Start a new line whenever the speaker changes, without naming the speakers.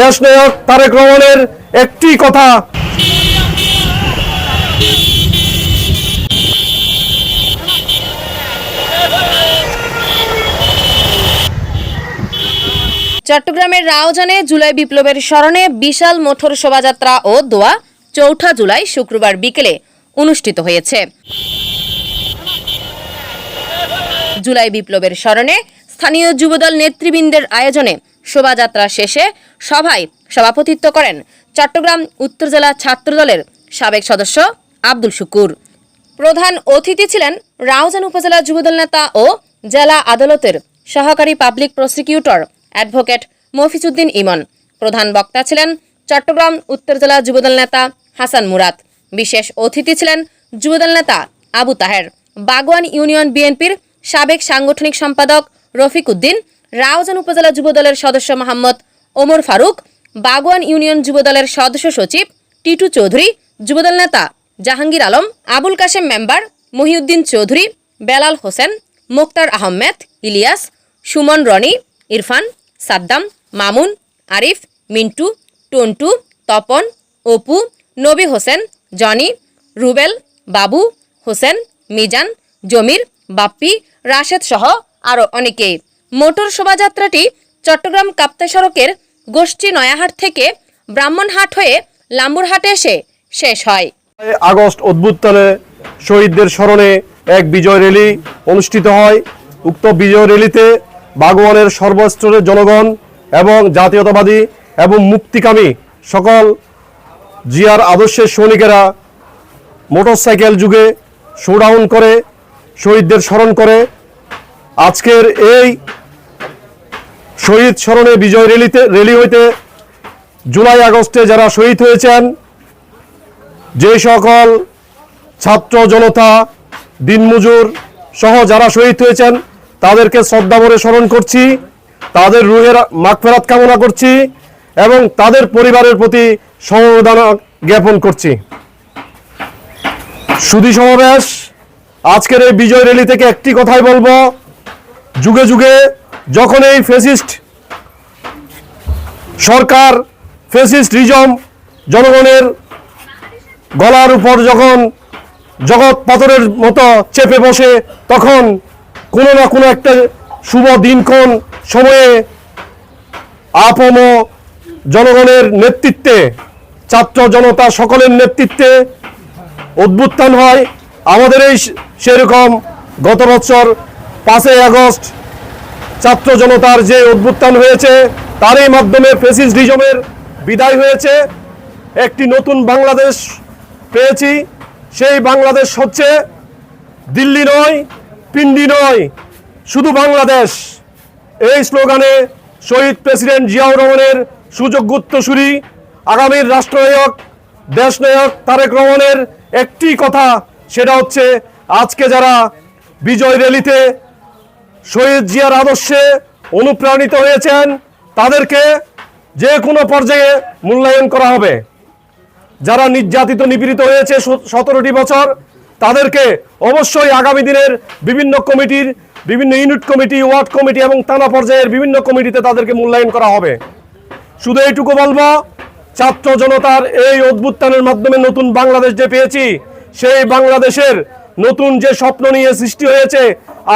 দেশনায়ক তারেক রহমানের একটি কথা।
চট্টগ্রামের রাওজানে জুলাই বিপ্লবের স্মরণে বিশাল মোটর শোভাযাত্রা ও দোয়া চৌঠা জুলাই শুক্রবার বিকেলে অনুষ্ঠিত হয়েছে। জুলাই বিপ্লবের স্মরণে স্থানীয় যুবদল নেতৃবৃন্দের আয়োজনে শোভাযাত্রা শেষে সভায় সভাপতিত্ব করেন চট্টগ্রাম উত্তর জেলা ছাত্রদলের সাবেক সদস্য আব্দুল শুকুর। প্রধান অতিথি ছিলেন রাউজান উপজেলা যুবদল নেতা ও জেলা আদালতের সহকারী public prosecutor advocate Mofizuddin Emon. প্রধান বক্তা ছিলেন চট্টগ্রাম উত্তর জেলা যুবদল নেতা হাসান মুরাদ। বিশেষ অতিথি ছিলেন যুবদল নেতা আবু তাহের। বাগওয়ান ইউনিয়ন বিএনপির সাবেক সাংগঠনিক সম্পাদক রফিক উদ্দিন রাউজান উপজেলা যুবদলের সদস্য মোহাম্মদ ওমর ফারুক, বাগওয়ান ইউনিয়ন যুবদলের সদস্য সচিব টিটু চৌধুরী, যুবদল নেতা জাহাঙ্গীর আলম, আবুল কাশেম মেম্বার মহিউদ্দিন চৌধুরী, বেলাল হোসেন, মোক্তার আহমেদ, ইলিয়াস, সুমন রনি, ইরফান, সাদ্দাম, মামুন, আরিফ, মিন্টু, টন্টু, তপন, অপু, নবী হোসেন, জনি, রুবেল, বাবু, হোসেন, মিজান, জমির, বাপ্পি, রাশেদ সহ আরও অনেকে মোটর শোভাযাত্রাটি চট্টগ্রাম কাপ্তা সড়কের গোষ্ঠী নয়াহাট থেকে ব্রাহ্মণহাট হয়ে লাম্বুরহাটে এসে শেষ হয়।
আগস্ট অভ্যুত্থানে শহীদদের স্মরণে এক বিজয় র্যালি অনুষ্ঠিত হয়। উক্ত বিজয় র্যালিতে বাগওয়ানের সর্বস্তরের জনগণ এবং জাতীয়তাবাদী এবং মুক্তিকামী সকল জিয়ার আদর্শের সৈনিকেরা মোটরসাইকেল যুগে শোডাউন করে, শহীদদের স্মরণ করে আজকের এই শহীদ স্মরণে বিজয় র্যালিতে র্যালি হইতে জুলাই আগস্টে যারা শহীদ হয়েছেন, যে সকল ছাত্র জনতা, দিনমজুর সহ যারা শহীদ হয়েছেন, তাদেরকে শ্রদ্ধাভরে স্মরণ করছি, তাদের রুহের মাগফেরাত কামনা করছি এবং তাদের পরিবারের প্রতি সমবেদনা জ্ঞাপন করছি। সুধী সমাবেশ, আজকের এই বিজয় র্যালি থেকে একটি কথাই বলব যুগে যুগে যখন এই ফেসিস্ট সরকার ফেসিস্ট রিজম জনগণের গলার উপর যখন জগৎ পাথরের মতো চেপে বসে, তখন কোনো না কোনো একটা শুভ দিনক্ষণ সময়ে আপম জনগণের নেতৃত্বে, ছাত্র জনতা সকলের নেতৃত্বে উদ্বুত্থান হয়। আমাদের এই সেরকম গত বছর পাঁচই আগস্ট ছাত্র জনতার যে উদ্বুত্থান হয়েছে, তারই মাধ্যমে ফেসিস রিজমের বিদায় হয়েছে। একটি নতুন বাংলাদেশ পেয়েছি। সেই বাংলাদেশ হচ্ছে দিল্লি নয়, পিন্ডি নয়, শুধু বাংলাদেশ। এই স্লোগানে শহীদ প্রেসিডেন্ট জিয়াউর রহমানের সুযোগ্য উত্তরসূরি, আগামীর রাষ্ট্রনায়ক, দেশনায়ক তারেক রহমানের একটি কথা, সেটা হচ্ছে, আজকে যারা বিজয় র্যালিতে শহীদ জিয়ার আদর্শে অনুপ্রাণিত হয়েছেন। তাদেরকে যে কোনো পর্যায়ে মূল্যায়ন করা হবে। যারা নির্যাতিত, নিপীড়িত হয়েছে সতেরোটি বছর, তাদেরকে অবশ্যই আগামী দিনের বিভিন্ন কমিটির, বিভিন্ন ইউনিট কমিটি, ওয়ার্ড কমিটি এবং থানা পর্যায়ের বিভিন্ন কমিটিতে তাদেরকে মূল্যায়ন করা হবে। শুধু এইটুকু বলব, ছাত্র জনতার এই অভ্যুত্থানের মাধ্যমে নতুন বাংলাদেশ যে পেয়েছি, সেই বাংলাদেশের নতুন যে স্বপ্ন নিয়ে সৃষ্টি হয়েছে